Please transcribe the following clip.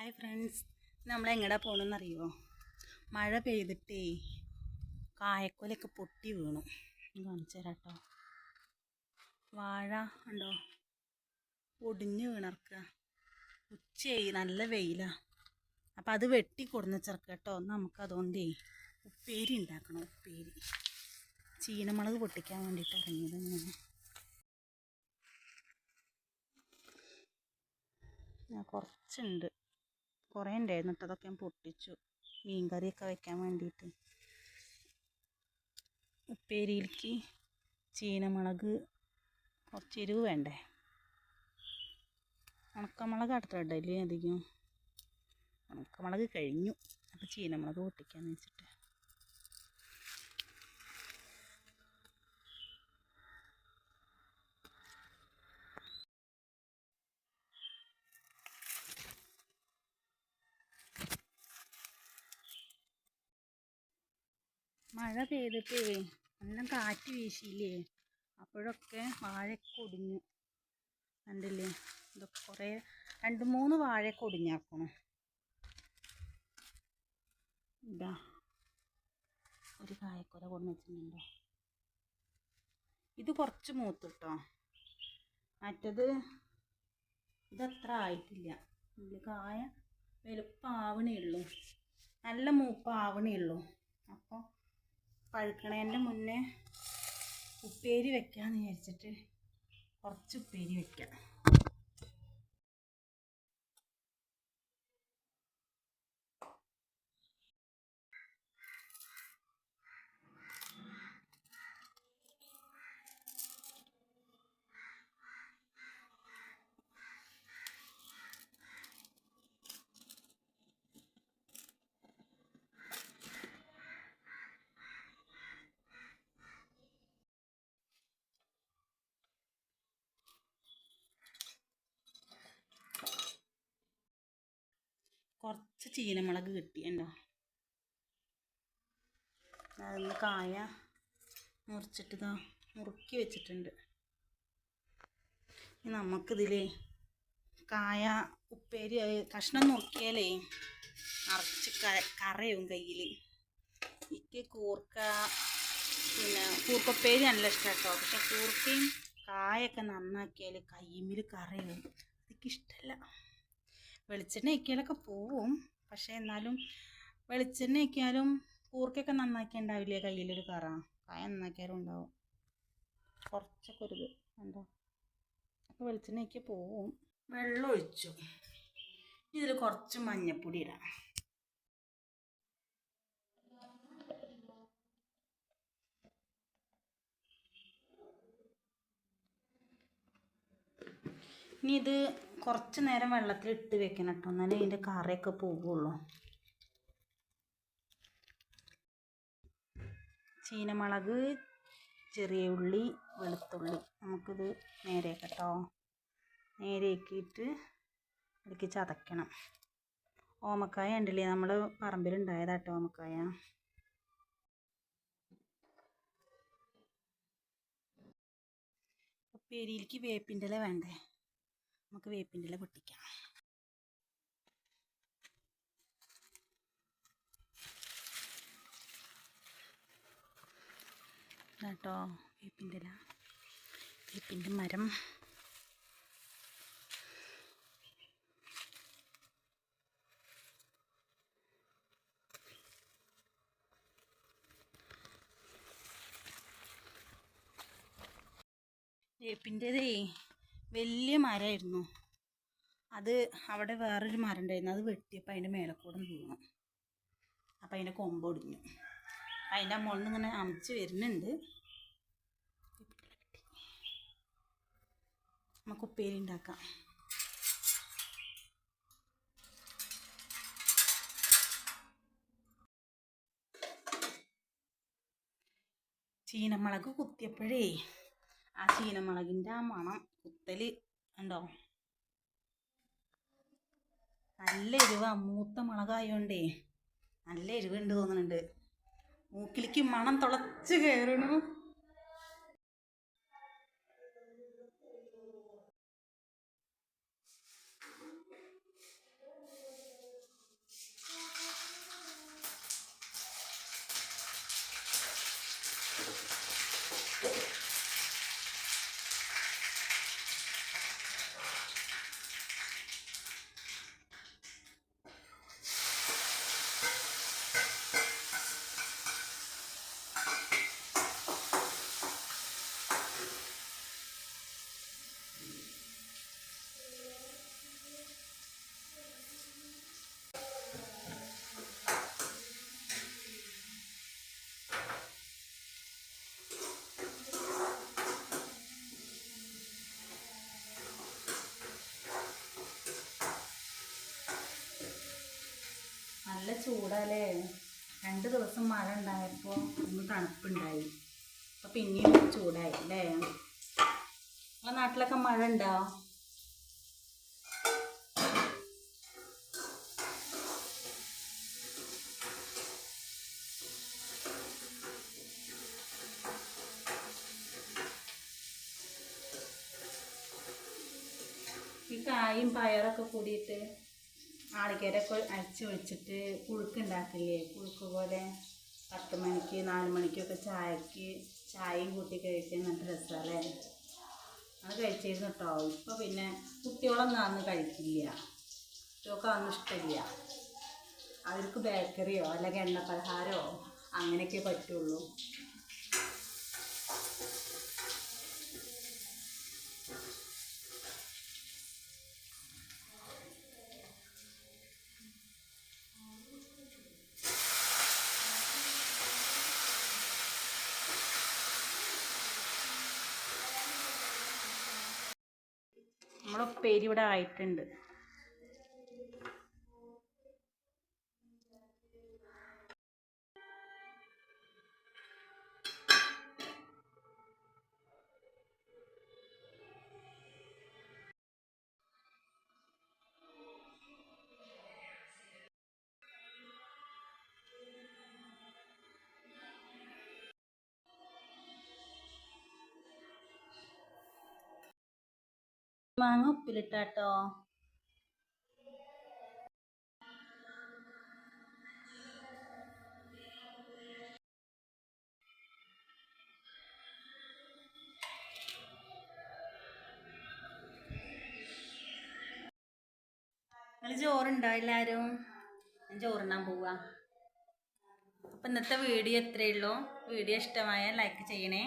Hi friends നമ്മൾ എങ്ങടാ പോകണമെന്നറിയോ മഴ പെയ്തിട്ടേ കായക്കൊലൊക്കെ പൊട്ടി വീണു. കാണിച്ചു തരാം കേട്ടോ വാഴ ഉണ്ടോ ഒടിഞ്ഞു വീണർക്കുക ഉച്ചയായി നല്ല വെയിലാണ് അപ്പം അത് വെട്ടി കൊടുന്ന് ചെറുക്ക കേട്ടോ നമുക്കതുകൊണ്ടേ ഉപ്പേരി ഉണ്ടാക്കണം ഉപ്പേരി. ചീനമുളക് പൊട്ടിക്കാൻ വേണ്ടിയിട്ട് ഇറങ്ങിയത് ഞാൻ കുറച്ചുണ്ട്. കുറേ ഉണ്ടായിരുന്നു അതൊക്കെ ഞാൻ പൊട്ടിച്ചു. മീൻ കറിയൊക്കെ വെക്കാൻ വേണ്ടിയിട്ട് ഉപ്പേരിയിലേക്ക് ചീനമുളക് കുറച്ച് എരിവ് വേണ്ടേ? ഉണക്കമുളക് അടുത്തിടല്ലേ അധികം. ഉണക്കമുളക് കഴിഞ്ഞു. അപ്പോൾ ചീനമുളക് പൊട്ടിക്കാന്ന് വെച്ചിട്ട്. മഴ പെയ്തിട്ടേ നല്ല കാറ്റ് വീശിയില്ലേ? അപ്പോഴൊക്കെ വാഴയൊക്കെ ഒടിഞ്ഞു. കണ്ടില്ലേ? ഇതൊക്കെ കുറേ രണ്ട് മൂന്ന് വാഴയൊക്കെ ഒടിഞ്ഞാക്കണം. ഇതാ. ഒരു കായക്കൊല കൊണ്ടു വെച്ചിട്ടുണ്ടോ? ഇത് കുറച്ച് മൂത്ത് കേട്ടോ? മറ്റത് ഇതത്ര ആയിട്ടില്ല. ഇതിൽ കായ വലുപ്പാവണേ ഉള്ളൂ. നല്ല മൂപ്പാവണേ ഉള്ളൂ. അപ്പോൾ പഴുക്കണേന്റെ മുന്നേ ഉപ്പേരി വെക്കാന്ന് വിചാരിച്ചിട്ട് കുറച്ച് ഉപ്പേരി വെക്കാം. കുറച്ച് ചീനമുളക് കിട്ടിയുണ്ടോ അതൊന്ന് കായ മുറിച്ചിട്ട് ഇതാ മുറുക്കി വെച്ചിട്ടുണ്ട്. നമുക്കിതിലേ കായ ഉപ്പേരി കഷ്ണം നോക്കിയാലേ നിറച്ച് കറയും കയ്യിൽ എനിക്ക് കൂർക്ക പിന്നെ കൂർക്കപ്പേരി നല്ല ഇഷ്ടം കേട്ടോ പക്ഷെ കൂർക്കയും കായൊക്കെ നന്നാക്കിയാൽ കയ്യിമിൽ കറയും. എനിക്കിഷ്ടമല്ല വെളിച്ചെണ്ണ ഒഴിക്കലൊക്കെ പോവും. പക്ഷേ എന്നാലും വെളിച്ചെണ്ണ ഒഴിക്കാലും കൂർക്കൊക്കെ നന്നാക്കി ഉണ്ടാവില്ലേ കയ്യിലൊരു കറ? കായ നന്നാക്കിയാലും ഉണ്ടാവും. കുറച്ചൊക്കെ ഒരു കണ്ടോ? അപ്പോൾ വെളിച്ചെണ്ണ ഒഴിക്കുക പോവും. വെള്ളം ഒഴിച്ചു. ഇതിൽ കുറച്ച് മഞ്ഞപ്പൊടി ഇടാം. ഇനി ഇത് കുറച്ച് നേരം വെള്ളത്തിൽ ഇട്ട് വെക്കണം കേട്ടോ. എന്നാലേ ഇതിന്റെ കറയൊക്കെ പോവുള്ളൂ ചീനമുളക് ചെറിയ ഉള്ളി വെളുത്തുള്ളി. നമുക്കിത് നേരെ കേട്ടോ. നേരെയാക്കിയിട്ട് ഇടയ്ക്ക് ചതയ്ക്കണം. ഓമക്കായ ഉണ്ടല്ലേ? നമ്മൾ പറമ്പിലുണ്ടായതാട്ടോ ഓമക്കായ. ഉപ്പേരിയിലേക്ക് വേപ്പിന്റെ ഇല വേണ്ടേ? നമുക്ക് വേപ്പിന്റെ ഇല പൊട്ടിക്കാം. കേട്ടോ വേപ്പിന്റെ ഇല. വേപ്പിന്റെ മരം. വേപ്പിന്റെതേ. വലിയ മരമായിരുന്നു. അത് അവിടെ വേറൊരു മരം ഉണ്ടായിരുന്നു. അത് വെട്ടിയപ്പോൾ അതിന്റെ മേലെ കൂടെ വീണു. അപ്പം അതിന്റെ കൊമ്പ് ഒടിഞ്ഞു. അതിന്റെ മുകളിൽ നിന്ന് ഇങ്ങനെ അമിച്ച് വരുന്നുണ്ട്. നമുക്ക് ഉപ്പേരി ഉണ്ടാക്കാം. ചീനമുളക് കുത്തിയപ്പോഴേ ആ ചീനമുളകിന്റെ ആ മണം കുത്തൽ ഉണ്ടോ നല്ല എരിവാ. മൂത്ത മുളകായോണ്ടേ നല്ല എരിവുണ്ട് തോന്നുന്നുണ്ട്. മൂക്കിലേക്ക് മണം തുളച്ച് കയറണു നല്ല ചൂടല്ലേ? രണ്ട് ദിവസം മഴ ഉണ്ടായപ്പോൾ ഒന്ന് തണുപ്പുണ്ടായി. അപ്പോൾ പിന്നെയും ചൂടായി അല്ലേ? നിങ്ങളെ നാട്ടിലൊക്കെ മഴ ഉണ്ടോ? ഈ കായും പയറൊക്കെ കൂടിയിട്ട് നാളികേരൊക്കെ അരച്ച് വെച്ചിട്ട് പുഴുക്കുണ്ടാക്കില്ലേ? പുഴുക്ക് പോലെ പത്ത് മണിക്ക് നാല് മണിക്കൊക്കെ ചായക്ക് ചായയും കൂട്ടി കഴിക്കാൻ നല്ല രസമല്ലേ? അത് കഴിച്ചിരുന്നു കേട്ടോ ഇപ്പോൾ പിന്നെ കുട്ടികളൊന്നും അന്ന് കഴിക്കില്ല. കുട്ടികൾക്ക് അതൊന്നും ഇഷ്ടമില്ല. അവർക്ക് ബേക്കറിയോ അല്ലെങ്കിൽ എണ്ണ പലഹാരമോ അങ്ങനെയൊക്കെ പറ്റുള്ളൂ. നമ്മുടെ ഉപ്പേരി ഇവിടെ ആയിട്ടുണ്ട് മാങ്ങ ഉപ്പിലിട്ടാട്ടോ. നിങ്ങൾ ചോറുണ്ടോ എല്ലാവരും ചോറുണ്ണാൻ പോവാ. അപ്പം ഇന്നത്തെ വീഡിയോ ഉള്ളൂ. വീഡിയോ ഇഷ്ടമായ ലൈക്ക് ചെയ്യണേ.